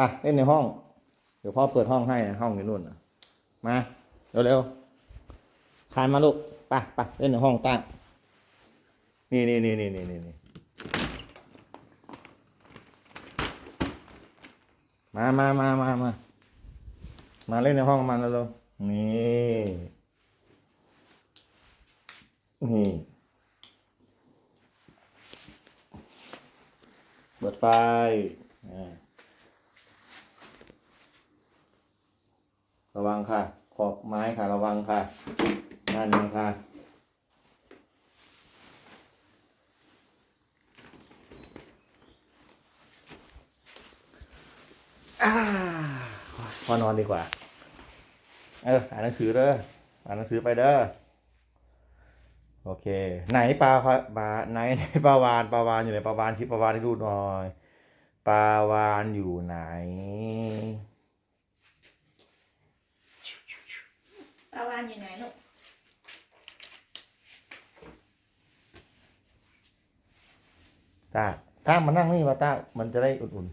ไปเล่นในห้อง เดี๋ยวพ่อเปิดห้องให้นะห้องอยู่นู่นนะมาเร็วๆคานมาลูกไปไปเล่นในห้องตั้งนี่นี่นี่นี่นี่นี่มามามามามามาเล่นในห้องมันเร็วๆนี่นี่เปิดไฟอ่า ระวังค่ะ ขอบไม้ค่ะ ระวังค่ะนั่นเองค่ะอ่าพอนอนดีกว่า เออ อ่านหนังสือเด้อ อ่านหนังสือไปเด้อ โอเค ไหนปลาปลาไหนไหนปลาวานปลาวานอยู่ไหนปลาวานชิปปลาวานให้ดูหน่อยปลาวานอยู่ไหน ปลานอยู่ไหนลูกตาถ้ามานั่งนี่มาตามันจะได้อุ่น